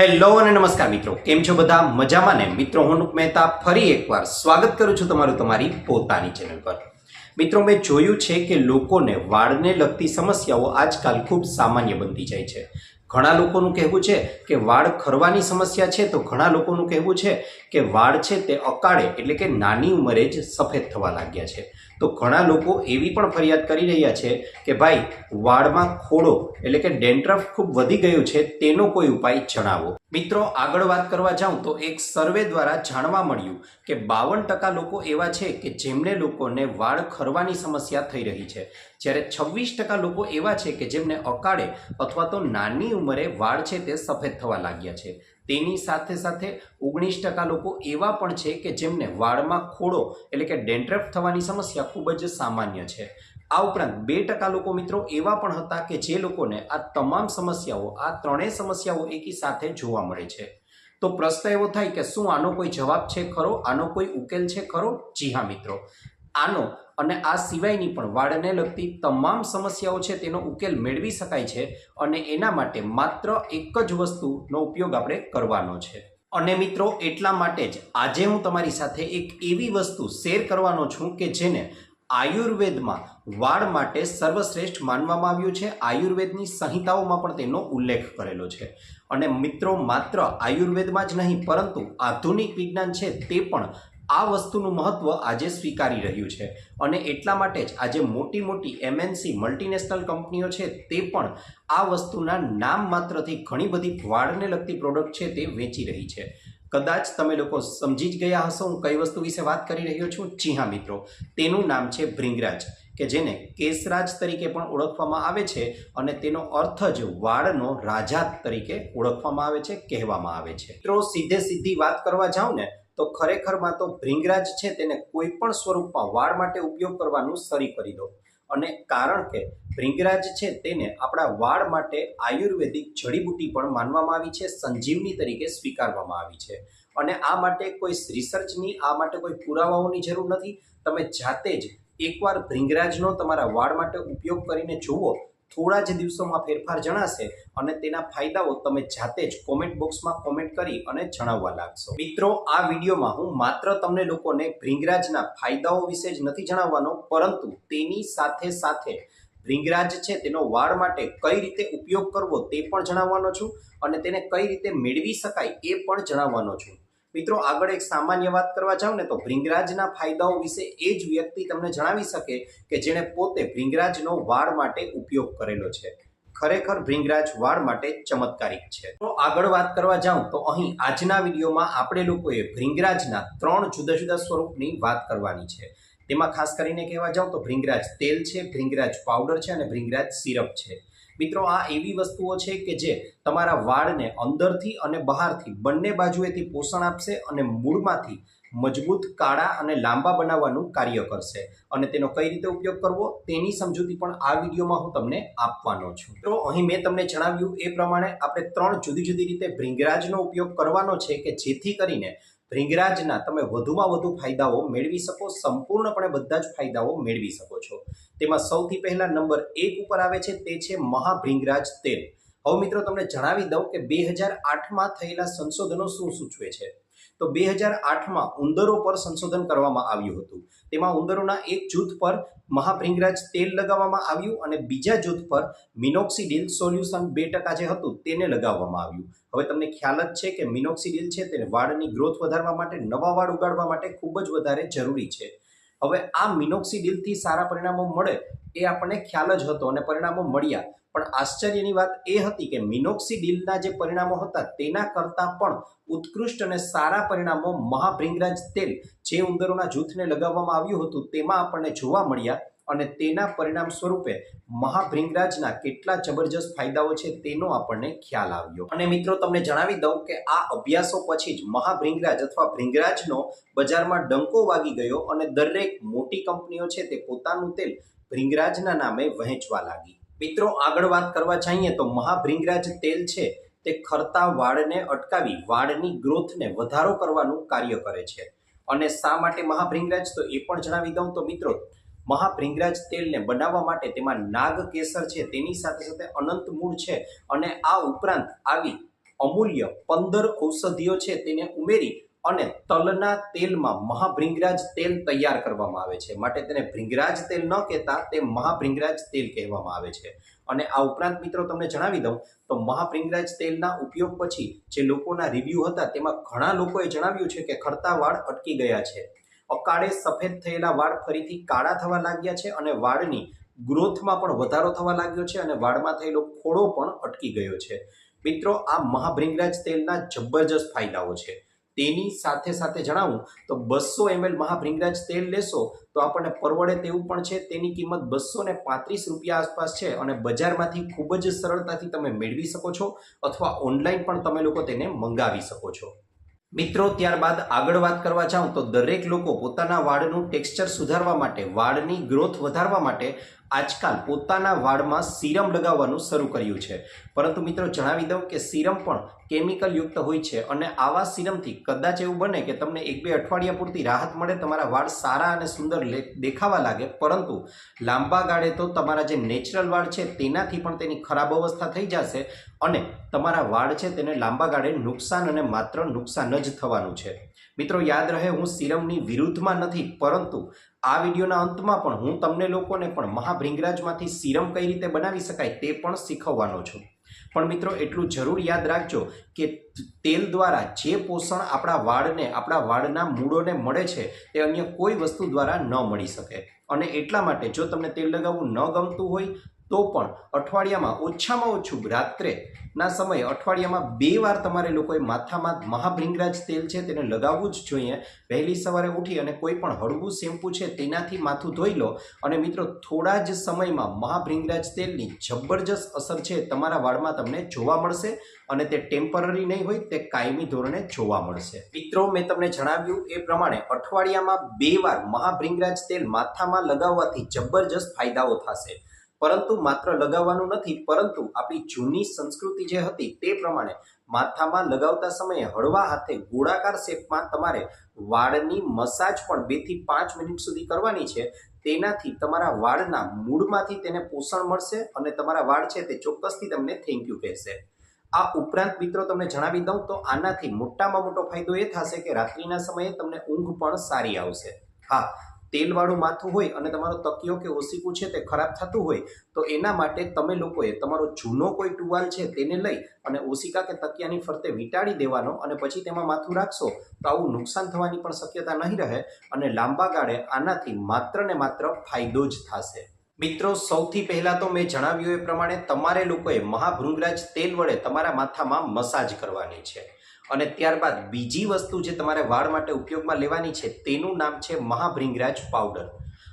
Hello અને નમસ્કાર મિત્રો. કેમ છો બધા? મજામાં ને? મિત્રો, હું મહેતા ફરી એકવાર સ્વાગત કરું છું તમારું તમારી પોતાની ચેનલ પર. મિત્રો, મેં જોયું છે કે લોકોને વાળને લગતી સમસ્યાઓ આજકાલ ખૂબ સામાન્ય બનતી જાય છે. ઘણા લોકોનું કહેવું છે કે વાળ ખરવાની સમસ્યા છે તો ઘણા લોકોનું કહેવું છે કે વાળ છે તે અકાળે એટલે કે નાની ઉંમરે જ સફેદ થવા લાગ્યા છે. તો ઘણા લોકો એવી પણ ફરિયાદ કરી રહ્યા છે કે ભાઈ, વાળમાં ખોડો એટલે કે ડેન્ડ્રફ ખૂબ વધી ગયું છે, તેનો કોઈ ઉપાય જણાવો. મિત્રો, આગળ વાત કરવા જાઉં તો એક સર્વે દ્વારા જાણવા મળ્યું કે બાવન ટકા લોકો એવા છે કે જેમને લોકોને વાળ ખરવાની સમસ્યા થઈ રહી છે. જ્યારે છવ્વીસ ટકા લોકો એવા છે કે જેમને અકાળે અથવા તો નાની ઉંમરે વાળ છે તે સફેદ થવા લાગ્યા છે. તેની સાથે સાથે ઓગણીસ ટકા લોકો એવા પણ છે કે જેમને વાળમાં ખોડો એટલે કે ડેન્ડ્રફ થવાની સમસ્યા ખૂબ જ સામાન્ય છે. આ ઉપરાંત બે ટકા લોકો મિત્રો એવા પણ હતા કે જે લોકોને આ તમામ સમસ્યાઓ, આ ત્રણેય સમસ્યાઓ એકી સાથે જોવા મળે છે. તો પ્રશ્ન એવો થાય કે શું આનો કોઈ જવાબ છે ખરો? આનો કોઈ ઉકેલ છે ખરો? જી હા મિત્રો. આનો અને આ સિવાયની પણ વાળને લગતી તમામ સમસ્યાઓ છે તેનો ઉકેલ મેળવી શકાય છે અને એના માટે માત્ર એક જ વસ્તુનો ઉપયોગ આપણે કરવાનો છે. અને મિત્રો, એટલા માટે જ આજે હું તમારી સાથે એક એવી વસ્તુ શેર કરવાનો છું કે જેને આયુર્વેદમાં વાળ માટે સર્વશ્રેષ્ઠ માનવામાં આવ્યું છે. આયુર્વેદની સંહિતાઓમાં પણ તેનો ઉલ્લેખ કરેલો છે. અને મિત્રો, માત્ર આયુર્વેદમાં જ નહીં, પરંતુ આધુનિક વિજ્ઞાન છે તે પણ આ વસ્તુનું મહત્વ આજે સ્વીકારી રહ્યું છે અને એટલા માટે જ આજે મોટી મોટી એમએનસી મલ્ટીનેશનલ કંપનીઓ છે તે પણ આ વસ્તુના નામ માત્રથી ઘણી બધી વાળને લગતી પ્રોડક્ટ છે તે વેચી રહી છે. કદાચ તમે લોકો સમજી જ ગયા હશો હું કઈ વસ્તુ વિશે વાત કરી રહ્યો છું? જી હા, મિત્રો. તેનું નામ છે ભ્રિંગરાજ કે જેને કેસરાજ તરીકે પણ ઓળખવામાં આવે છે અને તેનો અર્થ જ વાળનો રાજા તરીકે ઓળખવામાં આવે છે, કહેવામાં આવે છે. મિત્રો, સીધે સીધી વાત કરવા જાઉં ને તો ખરેખરમાં તો ભૃંગરાજ છે તેને કોઈ પણ સ્વરૂપમાં વાળ માટે ઉપયોગ કરવાનું શરૂ કરી દો. અને કારણ કે ભૃંગરાજ છે તેને આપણા વાળ માટે આયુર્વેદિક જડીબુટી પણ માનવામાં આવી છે, સંજીવની તરીકે સ્વીકારવામાં આવી છે. અને આ માટે કોઈ રિસર્ચની આ માટે કોઈ પુરાવાઓની જરૂર નથી. તમે જાતે જ એકવાર ભૃંગરાજનો તમારા વાળ માટે ઉપયોગ કરીને જુઓ થોડા જ દિવસોમાં ફેરફાર જણાશે અને તેના ફાયદાઓ તમે જાતે જ કોમેન્ટ બોક્સમાં કોમેન્ટ કરી અને જણાવવા લાગશો. મિત્રો, આ વિડીયોમાં હું માત્ર તમને લોકોને ભ્રિંગરાજના ફાયદાઓ વિશે જ નથી જણાવવાનો, પરંતુ તેની સાથે સાથે ભૃંગરાજ છે તેનો વાળ માટે કઈ રીતે ઉપયોગ કરવો તે પણ જણાવવાનો છું અને તેને કઈ રીતે મેળવી શકાય એ પણ જણાવવાનો છું. મિત્રો, આગળ એક સામાન્ય વાત કરવા જાઉં ને તો ભૃંગરાજના ફાયદાઓ વિશે એ જ વ્યક્તિ તમને જણાવી શકે કે જેણે પોતે ભૃંગરાજનો વાળ માટે ઉપયોગ કરેલો છે. ખરેખર ભૃંગરાજ વાળ માટે ચમત્કારિક છે. તો આગળ વાત કરવા જાઉં તો અહીં આજના વિડીયોમાં આપણે લોકોએ ભૃંગરાજના ત્રણ જુદા જુદા સ્વરૂપની વાત કરવાની છે. તેમાં ખાસ કરીને કહેવા જાઉં તો ભૃંગરાજ તેલ છે, ભૃંગરાજ પાવડર છે અને ભૃંગરાજ સિરપ છે. મિત્રો, આ એવી વસ્તુઓ છે કે જે તમારા વાળને અંદરથી અને બહારથી, બંને બાજુએથી પોષણ આપશે અને મૂળમાંથી મજબૂત, કાળા અને લાંબા બનાવવાનું કાર્ય કરશે. અને તેનો કઈ રીતે ઉપયોગ કરવો, તેની સમજૂતી પણ આ વિડીયોમાં હું તમને આપવાનો છું. તો અહીં મેં તમને જણાવ્યું એ પ્રમાણે આપણે ત્રણ જુદી જુદી રીતે ભ્રિંગરાજનો ઉપયોગ કરવાનો છે કે જેથી કરીને ભૃંગરાજના તમે વધુમાં વધુ ફાયદાઓ મેળવી શકો, સંપૂર્ણપણે બધા જ ફાયદાઓ મેળવી શકો છો. તેમાં સૌથી પહેલા નંબર એક ઉપર આવે છે, તે છે મહાભ્રિંગરાજ તેલ. હવે મિત્રો તમને જણાવી દઉં કે બે હજાર આઠમાં થયેલા સંશોધનો શું સૂચવે છે? તો બે હજાર આઠમાં ઉંદરો પર સંશોધન કરવામાં આવ્યું હતું. તેમાં ઉંદરોના એક જૂથ પર મહાભ્રિંગરાજ તેલ લગાવવામાં આવ્યું અને બીજા જૂથ પર મિનોક્સિડિલ સોલ્યુશન બે ટકા જે હતું તેને લગાવવામાં આવ્યું. હવે તમને ખ્યાલ જ છે કે મિનોક્સિડિલ છે તે વાળની ગ્રોથ વધારવા માટે, નવા વાળ ઉગાડવા માટે ખૂબ જ વધારે જરૂરી છે. હવે આ મિનોક્સિડિલથી સારા પરિણામો મળે એ આપણને ખ્યાલ જ હતો અને પરિણામો મળ્યા. પણ આશ્ચર્યની વાત એ હતી કે મિનોક્સિડિલના જે પરિણામો હતા તેના કરતાં પણ ઉત્કૃષ્ટ અને સારા પરિણામો મહાભૃંગરાજ તેલ જે ઉંદરોના જૂથને લગાવવામાં આવ્યું હતું તેમાં આપણને જોવા મળ્યા અને તેના પરિણામ સ્વરૂપે મહાભૃંગરાજના કેટલા જબરજસ્ત ફાયદાઓ છે તેનો આપણને ખ્યાલ આવ્યો. અને મિત્રો, તમને જણાવી દઉં કે આ અભ્યાસો પછી જ મહાભૃંગરાજ અથવા ભ્રિંગરાજનો બજારમાં ડંકો વાગી ગયો અને દરેક મોટી કંપનીઓ છે તે પોતાનું તેલ ભ્રિંગરાજના નામે વહેંચવા લાગી. મિત્રો, આગળ વાત કરવા જઈએ તો મહાભ્રિંગરાજ તેલ છે તે ખરતા વાળને અટકાવી વાળની ગ્રોથને વધારો કરવાનું કાર્ય કરે છે. અને શા માટે મહાભૃંગરાજ તો એ પણ જણાવી દઉં તો મિત્રો, મહાભ્રિંગરાજ તેલને બનાવવા માટે તેમાં નાગ કેસર છે, તેની સાથે સાથે અનંત મૂળ છે અને આ ઉપરાંત આવી અમૂલ્ય પંદર ઔષધિઓ છે, તેને ઉમેરી અને તલના તેલમાં મહાભૃંગરાજ તેલ તૈયાર કરવામાં આવે છે. માટે તેને ભૃંગરાજ તેલ ન કહેતા, તે મહાભૃંગરાજ તેલ કહેવામાં આવે છે. અને આ ઉપરાંત મિત્રો તમને જણાવી દઉં, તો મહાભૃંગરાજ તેલના ઉપયોગ પછી જે લોકોના રિવ્યૂ હતા, તેમાં ઘણા લોકોએ જણાવ્યું છે કે ખરતા વાળ અટકી ગયા છે. અકાળે સફેદ થયેલા વાળ ફરીથી કાળા થવા લાગ્યા છે અને વાળની ગ્રોથમાં પણ વધારો થવા લાગ્યો છે અને વાળમાં થયેલો ખોડો પણ અટકી ગયો છે. મિત્રો, આ મહાભૃંગરાજ તેલના જબરજસ્ત ફાયદાઓ છે. તેની સાથે સાથે જણાવું, તો બસો એમએલ મહાભ્રિંગરાજ તેલ લેશો, તો આપણને પરવડે તેવું પણ છે. તેની કિંમત બસો ને પાંત્રીસ રૂપિયા આસપાસ છે અને બજારમાંથી ખૂબ જ સરળતાથી તમે મેળવી શકો છો અથવા ઓનલાઈન પણ તમે લોકો તેને મંગાવી શકો છો. મિત્રો, ત્યારબાદ આગળ વાત કરવા જાઉં, તો દરેક લોકો પોતાના વાળનું ટેક્સચર સુધારવા માટે, વાળની ગ્રોથ વધારવા માટે આજકાલ પોતાના વાળમાં સીરમ લગાવવાનું શરૂ કર્યું છે. પરંતુ મિત્રો, જણાવી દઉં કે સીરમ પણ કેમિકલ યુક્ત હોય છે અને આવા સિરમથી કદાચ એવું બને કે તમને એક બે અઠવાડિયા પૂરતી રાહત મળે, તમારા વાળ સારા અને સુંદર દેખાવા લાગે, પરંતુ લાંબા ગાળે તો તમારા જે નેચરલ વાળ છે તેનાથી પણ તેની ખરાબ અવસ્થા થઈ જશે અને તમારા વાળ છે તેને લાંબા ગાળે નુકસાન અને માત્ર નુકસાન જ થવાનું છે. મિત્રો, યાદ રહે, હું સિરમની વિરુદ્ધમાં નથી, પરંતુ આ વિડીયોના અંતમાં પણ હું તમને લોકોને પણ મહાભ્રિંગરાજમાંથી સિરમ કઈ રીતે બનાવી શકાય તે પણ શીખવવાનો છું. પણ મિત્રો, એટલું જરૂર યાદ રાખજો કે તેલ દ્વારા જે પોષણ આપણા વાળને, આપણા વાળના મૂળોને મળે છે, તે અન્ય કોઈ વસ્તુ દ્વારા ન મળી શકે. અને એટલા માટે જો તમને તેલ લગાવવું ન ગમતું હોય તો પણ અઠવાડિયામાં ઓછામાં ઓછું રાત્રે ના સમયે અઠવાડિયામાં બે વાર તમારે લોકોએ માથામાં મહાભૃંગરાજ તેલ છે તેને લગાવવું જ જોઈએ. વહેલી સવારે ઉઠી અને કોઈ પણ હળવું શેમ્પૂ છે તેનાથી માથું ધોઈ લો. અને મિત્રો, થોડા જ સમયમાં મહાભૃંગરાજ તેલની જબરજસ્ત અસર છે તમારા વાળમાં તમને જોવા મળશે અને તે ટેમ્પરરી નહીં હોય, તે કાયમી ધોરણે જોવા મળશે. મિત્રો, મેં તમને જણાવ્યું એ પ્રમાણે અઠવાડિયામાં બે વાર મહાભૃંગરાજ તેલ માથામાં લગાવવાથી જબરજસ્ત ફાયદાઓ થશે. પરંતુ માત્ર લગાવવાનું નથી, પરંતુ આપણી જૂની સંસ્કૃતિ જે હતી તે પ્રમાણે માથામાં લગાવતા સમયે હળવા હાથે ગોળાકાર શેપમાં તમારે વાળની મસાજ પણ બેથી પાંચ મિનિટ સુધી કરવાની છે. તેનાથી તમારા વાળના મૂળમાંથી તેને પોષણ મળશે અને તમારા વાળ છે તે ચોક્કસથી તમને થેન્ક યુ કહેશે. આ ઉપરાંત મિત્રો તમને જણાવી દઉં તો આનાથી મોટામાં મોટો ફાયદો એ થશે કે રાત્રિના સમયે તમને ઊંઘ પણ સારી આવશે. હા તેલવાળું માથું હોય અને તમારો તકિયો કે ઓસીકું છે તે ખરાબ થતું હોય, તો એના માટે તમે લોકોએ તમારો જૂનો કોઈ ટુવાલ છે તેને લઈ અને ઓસિકા કે તકિયાની ફરતે વીંટાળી દેવાનો અને પછી તેમાં માથું રાખશો, તો આવું નુકસાન થવાની પણ શક્યતા નહીં રહે અને લાંબા ગાળે આનાથી માત્ર ને માત્ર ફાયદો જ થશે. મિત્રો, સૌથી પહેલાં તો મેં જણાવ્યું એ પ્રમાણે તમારે લોકોએ મહાભૃંગરાજ તેલ વડે તમારા માથામાં મસાજ કરવાની છે. અને ત્યારબાદ બીજી વસ્તુ જે તમારે વાળ માટે ઉપયોગમાં લેવાની છે, તેનું નામ છે મહાભ્રિંગરાજ પાવડર.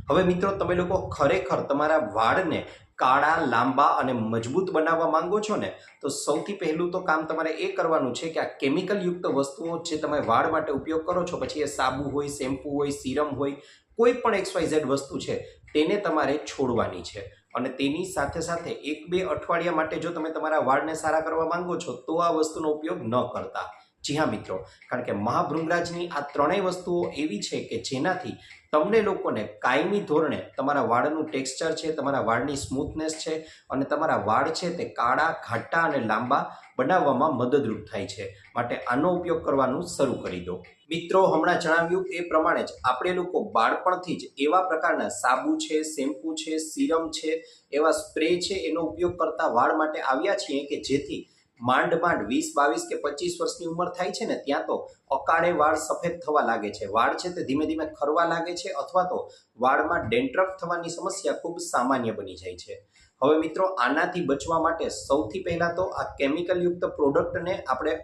હવે મિત્રો, તમે લોકો ખરેખર તમારા વાળને કાળા, લાંબા અને મજબૂત બનાવવા માંગો છો ને, તો સૌથી પહેલું તો કામ તમારે એ કરવાનું છે કે આ કેમિકલયુક્ત વસ્તુઓ જે તમે વાળ માટે ઉપયોગ કરો છો, પછી એ સાબુ હોય, શેમ્પૂ હોય, સિરમ હોય, કોઈ પણ એક્સવાયઝેડ વસ્તુ છે, તેને તમારે છોડવાની છે. અને તેની સાથે સાથે એક બે અઠવાડિયા માટે જો તમે તમારા વાળને સારા કરવા માંગો છો, તો આ વસ્તુનો ઉપયોગ ન કરતા. જી હા, મિત્રો. કારણ કે મહાભૃંગરાજની આ ત્રણેય વસ્તુઓ એવી છે કે જેનાથી તમને લોકોને કાયમી ધોરણે તમારા વાળનું ટેક્સચર છે, તમારા વાળની સ્મૂથનેસ છે અને તમારા વાળ છે તે કાળા, ઘાટા અને લાંબા બનાવવામાં મદદરૂપ થાય છે. માટે આનો ઉપયોગ કરવાનું શરૂ કરી દો. મિત્રો, હમણાં જણાવ્યું એ પ્રમાણે જ આપણે લોકો બાળપણથી જ એવા પ્રકારના સાબુ છે, શેમ્પૂ છે, સિરમ છે, એવા સ્પ્રે છે, એનો ઉપયોગ કરતા વાળ માટે આવ્યા છીએ કે જેથી માંડ માંડ વીસ, બાવીસ કે પચીસ વર્ષની ઉંમર થાય છે ને, ત્યાં તો અકાળે વાળ સફેદ થવા લાગે છે. વાળ છે તે ધીમે ધીમે ખરવા લાગે છે અથવા તો વાળમાં ડેન્ડ્રફ થવાની સમસ્યા ખૂબ સામાન્ય બની જાય છે. હવે મિત્રો, આનાથી બચવા માટે સૌથી પહેલાં તો આ કેમિકલયુક્ત પ્રોડક્ટને આપણે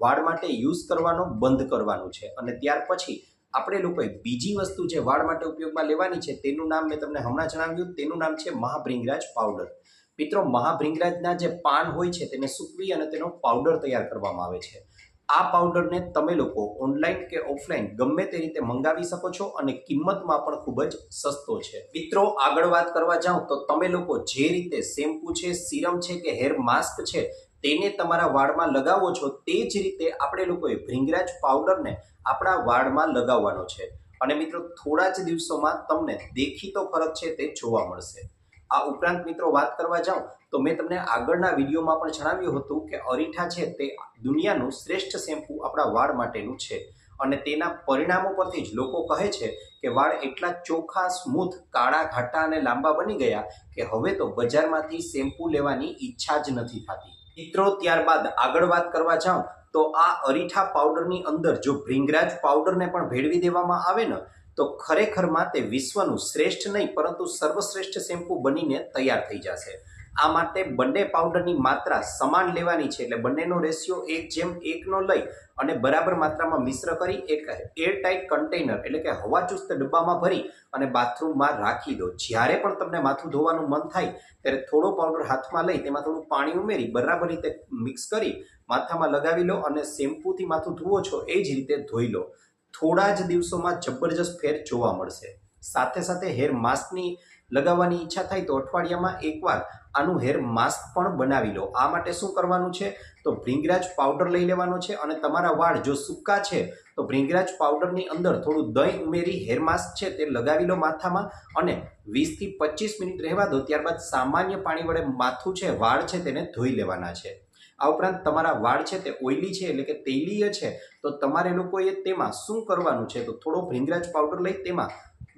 વાળ માટે યુઝ કરવાનો, બંધ કરવાનું છે. અને ત્યાર પછી આપણે લોકોએ બીજી વસ્તુ જે વાળ માટે ઉપયોગમાં લેવાની છે, તેનું નામ મેં તમને હમણાં જણાવ્યું, તેનું નામ છે મહાભ્રિંગરાજ પાવડર. મિત્રો, મહાભૃંગરાજના જે પાન હોય છે તેને સૂકવી અને તેનો પાવડર તૈયાર કરવામાં આવે છે. આ પાવડરને તમે લોકો ઓનલાઈન કે ઓફલાઈન ગમે તે રીતે મંગાવી શકો છો અને કિંમતમાં પણ ખૂબ જ સસ્તો છે. મિત્રો, આગળ વાત કરવા જાઉં તો તમે લોકો જે રીતે શેમ્પૂ છે, સિરમ છે કે હેર માસ્ક છે તેને તમારા વાળમાં લગાવો છો તે જ રીતે આપણે લોકોએ ભૃંગરાજ પાવડરને આપણા વાળમાં લગાવવાનો છે. અને મિત્રો, થોડા જ દિવસોમાં તમને દેખીતો ફરક છે તે જોવા મળશે. આ ઉપરાંત મિત્રો વાત કરવા જાઉં, તો મેં તમને આગળના વિડીયોમાં પણ જણાવ્યું હતું કે અરીઠા છે તે દુનિયાનું શ્રેષ્ઠ શેમ્પૂ આપણા વાળ માટેનું છે. અને તેના પરિણામો પરથી જ લોકો કહે છે કે વાળ એટલા ચોખ્ખા, સ્મૂથ, કાળા, ઘાટા અને લાંબા બની ગયા કે હવે તો બજારમાંથી શેમ્પૂ લેવાની ઈચ્છા જ નથી થતી. મિત્રો, ત્યારબાદ આગળ વાત કરવા જાઉં, તો આ અરીઠા પાવડરની અંદર જો ભ્રિંગરાજ પાવડરને પણ ભેળવી દેવામાં આવે ને તો ખરેખરમાં તે વિશ્વનું શ્રેષ્ઠ નહીં, પરંતુ સર્વશ્રેષ્ઠ શેમ્પૂ બનીને તૈયાર થઈ જશે. આ માટે બંને પાવડરની માત્રા સમાન લેવાની છે, એટલે બંનેનો રેશિયો એક જેમ એકનો લઈ અને બરાબર માત્રામાં મિશ્ર કરી એક એરટાઇટ કન્ટેનર એટલે કે હવાચુસ્ત ડબ્બામાં ભરી અને બાથરૂમમાં રાખી દો. જ્યારે પણ તમને માથું ધોવાનું મન થાય, ત્યારે થોડો પાવડર હાથમાં લઈ તેમાં થોડું પાણી ઉમેરી બરાબર રીતે મિક્સ કરી માથામાં લગાવી લો અને શેમ્પૂથી માથું ધુવો છો એ જ રીતે ધોઈ લો. થોડા જ દિવસોમાં જબરજસ્ત ફેર જોવા મળશે. સાથે સાથે હેર માસ્કની લગાવવાની ઈચ્છા થાય તો અઠવાડિયામાં એકવાર આનું હેર માસ્ક પણ બનાવી લો. આ માટે શું કરવાનું છે? તો ભ્રિંગરાજ પાવડર લઈ લેવાનો છે અને તમારા વાળ જો સૂકા છે, તો ભ્રિંગરાજ પાવડરની અંદર થોડું દહીં ઉમેરી હેર માસ્ક છે તે લગાવી લો માથામાં અને વીસથી પચીસ મિનિટ રહેવા દો. ત્યારબાદ સામાન્ય પાણી વડે માથું છે, વાળ છે તેને ધોઈ લેવાના છે. આ ઉપરાંત તમારા વાળ છે તે ઓઇલી છે એટલે કે તેલીય છે, તો તમારે લોકોએ તેમાં શું કરવાનું છે? તો થોડો ભ્રિંગરાજ પાવડર લઈ તેમાં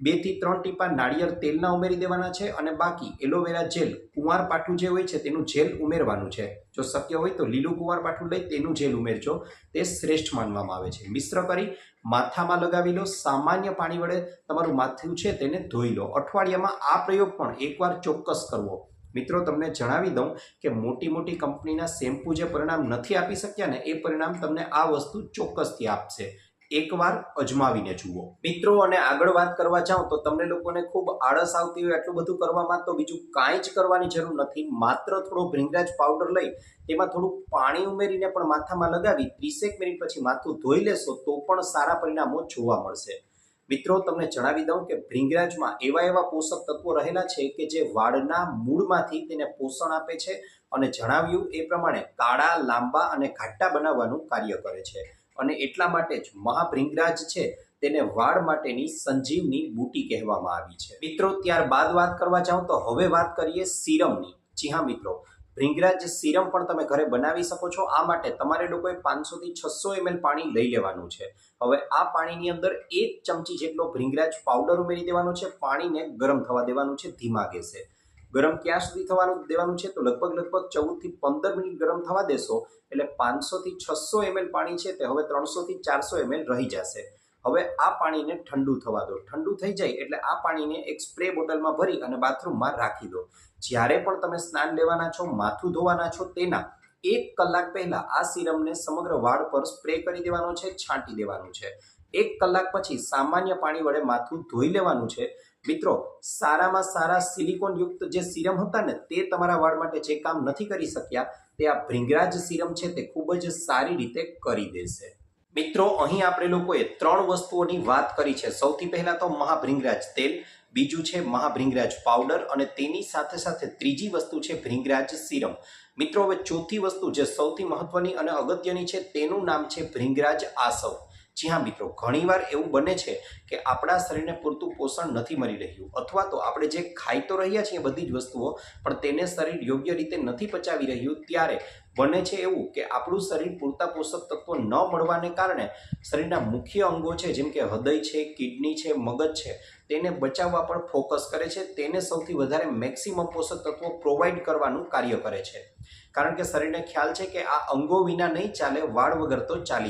બેથી ત્રણ ટીપા નાળિયેર તેલના ઉમેરી દેવાના છે અને બાકી એલોવેરા જેલ, કુંવાર પાઠું જે હોય છે તેનું જેલ ઉમેરવાનું છે. જો શક્ય હોય તો લીલું કુંવાર પાઠું લઈ તેનું જેલ ઉમેરજો. તે શ્રેષ્ઠ માનવામાં આવે છે. મિશ્ર કરી માથામાં લગાવી લો, સામાન્ય પાણી વડે તમારું માથું છે તેને ધોઈ લો. અઠવાડિયામાં આ પ્રયોગ પણ એકવાર ચોક્કસ કરવો. મિત્રો, તમને જણાવી દઉં કે મોટી મોટી કંપનીના શેમ્પૂ જે પરિણામ નથી આપી શક્યા ને, એ પરિણામ તમને આ વસ્તુ ચોક્કસથી આપશે. એકવાર અજમાવીને જુઓ. મિત્રો, અને આગળ વાત કરવા જાઉં તો તમને લોકોને ખૂબ આળસ આવતી હોય એટલું બધું કરવામાં તો બીજું કાંઈ જ કરવાની જરૂર નથી. માત્ર થોડો ભ્રિંગરાજ પાવડર લઈ, તેમાં થોડું પાણી ઉમેરીને પણ માથામાં લગાવી, ત્રીસેક મિનિટ પછી માથું ધોઈ લેશો તો પણ સારા પરિણામો જોવા મળશે. મિત્રો, તમને જણાવી દઉં કે ભ્રિંગરાજમાં એવા એવા પોષક તત્વો રહેલા છે કે જે વાળના મૂળમાંથી તેને પોષણ આપે છે અને જણાવ્યું એ પ્રમાણે કાળા, લાંબા અને ઘાટા બનાવવાનું કાર્ય કરે છે. અને એટલા માટે જ મહાભ્રિંગરાજ છે તેને વાળ માટેની સંજીવની બુટી કહેવામાં આવી છે. મિત્રો, ત્યારબાદ વાત કરવા જાઉં તો હવે વાત કરીએ સિરમની. જી હા, મિત્રો. ભ્રિંગરાજ સિરમ પણ તમે ઘરે બનાવી શકો છો. આ માટે તમારે લોકોએ પાંચસોથી છસો એમએલ પાણી લઈ લેવાનું છે. હવે આ પાણીની અંદર એક ચમચી જેટલો ભ્રિંગરાજ પાવડર ઉમેરી દેવાનો છે. પાણીને ગરમ થવા દેવાનું છે ધીમા ગેસે. ગરમ ક્યાં સુધી થવાનું દેવાનું છે? તો લગભગ લગભગ ચૌદથી પંદર મિનિટ ગરમ થવા દેશો. એટલે પાંચસોથી છસો એમએલ પાણી છે તે હવે ત્રણસોથી ચારસો એમએલ રહી જશે. હવે આ પાણીને ઠંડુ થવા દો. ઠંડુ થઈ જાય એટલે આ પાણીને એક સ્પ્રે બોટલમાં ભરી અને બાથરૂમમાં રાખી દો. જ્યારે પણ તમે સ્નાન લેવાના છો, માથું ધોવાના છો, તેના એક કલાક પહેલા આ સિરમને સમગ્ર વાળ પર સ્પ્રે કરી દેવાનો છે, છાંટી દેવાનું છે. એક કલાક પછી સામાન્ય પાણી વડે માથું ધોઈ લેવાનું છે. મિત્રો, સારામાં સારા સિલિકોન યુક્ત જે સિરમ હતા ને, તે તમારા વાળ માટે જે કામ નથી કરી શક્યા, તે આ ભ્રિંગરાજ સિરમ છે તે ખૂબ જ સારી રીતે કરી દેશે. મિત્રો, અહીં આપણે લોકોએ ત્રણ વસ્તુઓની વાત કરી છે. સૌથી પહેલા તો મહાભ્રિંગરાજ તેલ, બીજું છે મહાભ્રિંગરાજ પાવડર અને તેની સાથે સાથે ત્રીજી વસ્તુ છે ભ્રિંગરાજ સિરમ. મિત્રો, હવે ચોથી વસ્તુ જે સૌથી મહત્વની અને અગત્યની છે, તેનું નામ છે ભ્રિંગરાજ આસવ. જી હા મિત્રો, ઘણીવાર એવું બને છે કે આપણા શરીરને પૂરતું પોષણ નથી મળી રહ્યું. અથવા તો આપણે જે ખાઈ તો રહ્યા છીએ બધી જ વસ્તુઓ, પણ તેને શરીર યોગ્ય રીતે નથી પચાવી રહ્યું, ત્યારે બને છે એવું કે આપણું શરીર પૂરતા પોષક તત્વો ન મળવાને કારણે શરીરના મુખ્ય અંગો છે, જેમ કે હૃદય છે, કિડની છે, મગજ છે, તેને બચાવવા પર ફોકસ કરે છે, તેને સૌથી વધારે મેક્સિમમ પોષક તત્વો પ્રોવાઈડ કરવાનું કાર્ય કરે છે. કારણ કે શરીરને ખ્યાલ છે કે આ અંગો વિના નહીં ચાલે, વાળ વગર તો ચાલી